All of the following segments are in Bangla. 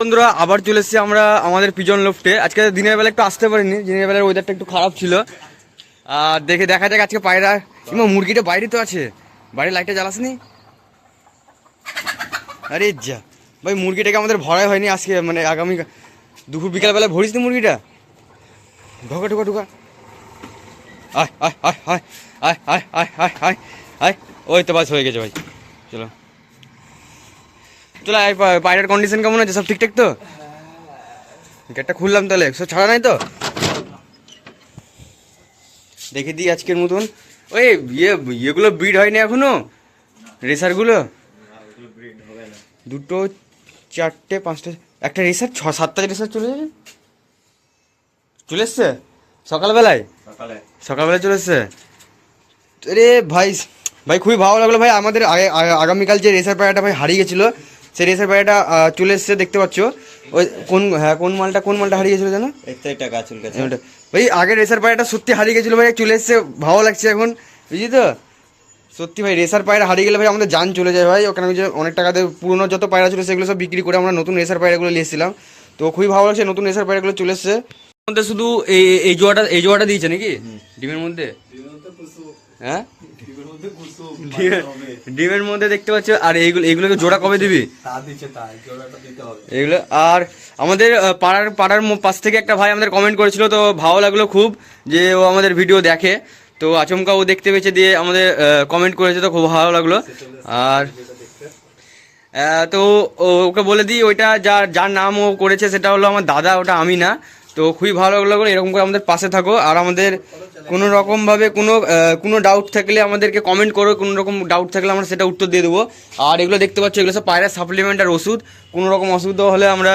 বন্ধুরা, আবার চলে এসেছি আমরা আমাদের পিজন লোফটে। আজকে দিনের বেলা একটু আসতে পারিনি, দিনের বেলার ওয়েদারটা একটু খারাপ ছিল। আর দেখে দেখা যাক আজকে পায়রা, কিংবা মুরগিটা বাইরে তো আছে। বাইরে লাইটটা জ্বালাসনি? আরে যা। ভাই, মুরগিটাকে আমাদের ভরাই হয়নি আজকে মানে আগামী দুপুর বিকালবেলা ভরিস নি মুরগিটা? ঢোকা ঢোকা ঢোকা। আয় আয় আয় আয় আয় আয় আয় আয় আয়। ওই তো বাস হয়ে গেছে ভাই। চলো। চলো পায়রার কন্ডিশন কেমন আছে? সব ঠিকঠাক তো? গেটটা খুললাম তাহলে সব ছাড়া নাই তো? দেখে দিই আজকের মতন। ওই ইয়ে ইয়েগুলো ব্রিড হয়নি এখনও? রেসারগুলো দুটো চারটে পাঁচটা একটা রেসার ছ সাতটা রেসার চলে যাবে চলে এসছে? সকালবেলায়? সকালে। সকালবেলা চলে এসছে? রে ভাই ভাই খুবই ভালো লাগল ভাই। আমাদের আগে- আগে- আগামীকাল যে রেসার পায়রাটা ভাই হারিয়ে গেছিল সেই রেসার পায়রাটা চলে এসছে দেখতে পাচ্ছ? ওই কোন হ্যাঁ কোন মালটা কোন মালটা হারিয়ে গেছিল জানো? এটা গাছুল গাছ ওটা। ভাই আগের রেসার পায়রাটা সত্যি হারিয়ে গেছিল ভাই চলে এসছে ভালো লাগছে এখন। বুঝলি তো? সত্যি ভাই রেসার পায়রা হারিয়ে গেলে ভাই আমাদের যান চলে যায় ভাই। ওখানে ওই যে অনেক টাকাতে পুরোনো যত পায়রা ছিল সেগুলো সব বিক্রি করে আমরা নতুন রেসার পায়রাগুলো নিয়ে এসেছিলাম। তো খুবই ভালো লাগছে নতুন রেসার পায়রাগুলো চলে এসছে। মধ্যে শুধু এই এই জোয়াটা এই জোয়াটা দিয়েছে নাকি? ডিমের মধ্যে? হ্যাঁ? ডিমের- ডিমের মধ্যে দেখতে পাচ্ছ আর এইগুলো এইগুলোকে জোড়া কবে দিবি? এগুলো আর আমাদের পাড়ার পাড়ার ম- পাশ থেকে একটা ভাই আমাদের কমেন্ট করেছিল তো ভালো লাগল খুব যে ও আমাদের ভিডিও দেখে। তো আচমকা ও দেখতে পেয়েছে দিয়ে আমাদের কমেন্ট করেছে তো খুব ভালো লাগল। আর তো ও- ওকে বলে দিই ওইটা যার যার নাম ও করেছে সেটা হলো আমার দাদা ওটা আমি না তো খুবই ভালো লাগল, এরকম করে আমাদের পাশে থাকো। আর আমাদের কোনো রকমভাবে কোনো কোনো ডাউট থাকলে আমাদেরকে কমেন্ট করো, কোনো রকম ডাউট থাকলে আমরা সেটা উত্তর দিয়ে দেবো। আর এগুলো দেখতে পাচ্ছ, এগুলো সব পায়রা সাপ্লিমেন্ট আর ওষুধ। কোনো রকম অসুবিধা হলে আমরা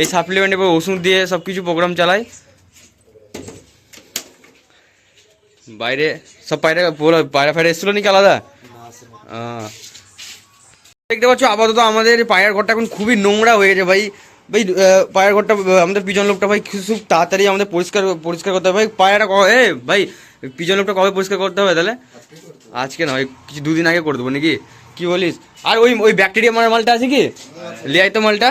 এই সাপ্লিমেন্ট এবং ওষুধ দিয়ে সব কিছু প্রোগ্রাম চালাই। বাইরে সব পায়রা পায়রা ফায়রা এসেছিল নাকি আলাদা? দেখতে পাচ্ছ, আপাতত আমাদের পায়ের ঘরটা এখন খুবই নোংরা হয়ে গেছে ভাই। ভাই পায়ের ঘরটা আমাদের পিজন লোকটা ভাই খুব তাড়াতাড়ি আমাদের পরিষ্কার পরিষ্কার করতে হবে। ভাই পায়রাটা এ, ভাই পিজন লোকটা কবে পরিষ্কার করতে হবে তাহলে? আজকে নয় কিছু দুদিন আগে করে দেবো নাকি? কি বলিস? আর ওই ওই ব্যাকটেরিয়া মারা মালটা আছে কি? লিয়াই তো মালটা।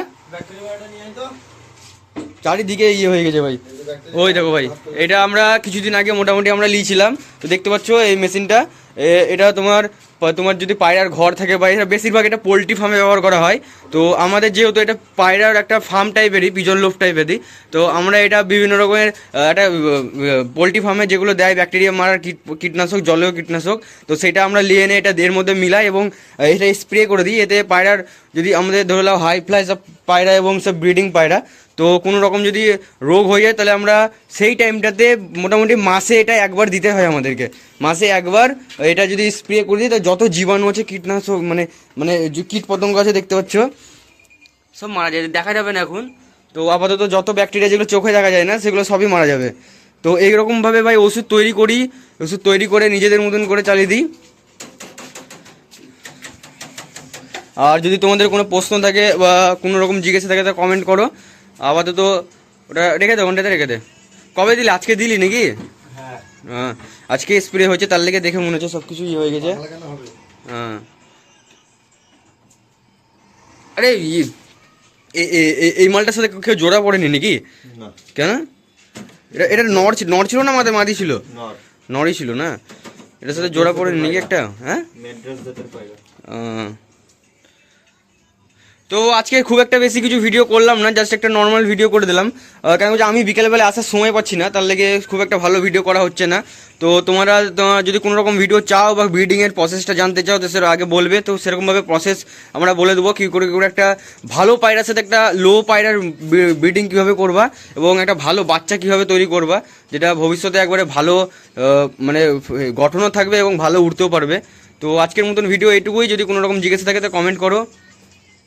চারিদিকে ইয়ে হয়ে গেছে ভাই। ওই দেখো ভাই, এটা আমরা কিছুদিন আগে মোটামুটি আমরা নিয়েছিলাম তো দেখতে পাচ্ছ এই মেশিনটা। এটা তোমার তোমার যদি পায়রার ঘর থাকে বা এটা বেশিরভাগ এটা পোলট্রি ফার্মে ব্যবহার করা হয়। তো আমাদের যেহেতু এটা পায়রার একটা ফার্ম টাইপেরই, পিজন লোফ টাইপেরই, তো আমরা এটা বিভিন্ন রকমের একটা পোলট্রি ফার্মে যেগুলো দেয় ব্যাকটেরিয়া মারার কীট, কীটনাশক, জলীয় কীটনাশক, তো সেটা আমরা নিয়ে এনে এটা এর মধ্যে মিলাই এবং এটা স্প্রে করে দিই। এতে পায়রার যদি আমাদের ধরে নাও হাই ফ্লাই সব পায়রা এবং সব ব্রিডিং পায়রা, তো কোনো রকম যদি রোগ হয়ে যায় তাহলে আমরা সেই টাইমটাতে মোটামুটি মাসে এটা একবার দিতে হয় আমাদেরকে। মাসে একবার, এটা যদি স্প্রে করে দিই, তো যত জীবাণু আছে, কীটনাশক মানে মানে কীট পতঙ্গ আছে, দেখতে পাচ্ছ? সব মারা যায়, দেখা যাবে না এখন। তো আপাতত যত ব্যাকটেরিয়া যেগুলো চোখে দেখা যায় না, সেগুলো সবই মারা যাবে। তো এইরকমভাবে ভাই ওষুধ তৈরি করি, ওষুধ তৈরি করে নিজেদের মতন করে চালিয়ে দিই। আর যদি তোমাদের কোনো প্রশ্ন থাকে বা কোনো রকম জিজ্ঞাসা থাকে, তা কমেন্ট করো। আপাতত ওটা রেখে দে ওখানটাতে রেখে দে। কবে দিলি? আজকে দিলি নাকি? হ্যাঁ। আজকে স্প্রে হয়েছে তার লেগে দেখে মনে হচ্ছে সব কিছু ইয়ে হয়ে গেছে হ্যাঁ। আরে এই মালটার সাথে কেউ জোড়া পড়েনি নাকি? না। কেন? এটা এটা নর ছিল নর ছিল না মাঝে মাদি ছিল? নর। নরই ছিল না? এটার সাথে জোড়া পড়েনি নাকি একটা? হ্যাঁ? তো আজকে খুব একটা বেশি কিছু ভিডিও করলাম না জাস্ট একটা নর্মাল ভিডিও করে দিলাম। কেন হচ্ছে আমি বিকেলবেলা আসার সময় পাচ্ছি না, তার লেগে খুব একটা ভালো ভিডিও করা হচ্ছে না। তো তোমরা যদি কোনো রকম ভিডিও চাও বা ব্রিডিংয়ের প্রসেসটা জানতে চাও, তো সেটা আগে বলবে। তো সেরকমভাবে প্রসেস আমরা বলে দেবো কী করে করে একটা ভালো পায়রার সাথে একটা লো পায়রার ব্রিডিং কীভাবে করবা এবং একটা ভালো বাচ্চা কীভাবে তৈরি করবা, যেটা ভবিষ্যতে একবারে ভালো মানে গঠনও থাকবে এবং ভালো উঠতেও পারবে। তো আজকের মতন ভিডিও এইটুকুই। যদি কোনো রকম জিজ্ঞাসা থাকে, তো কমেন্ট করো।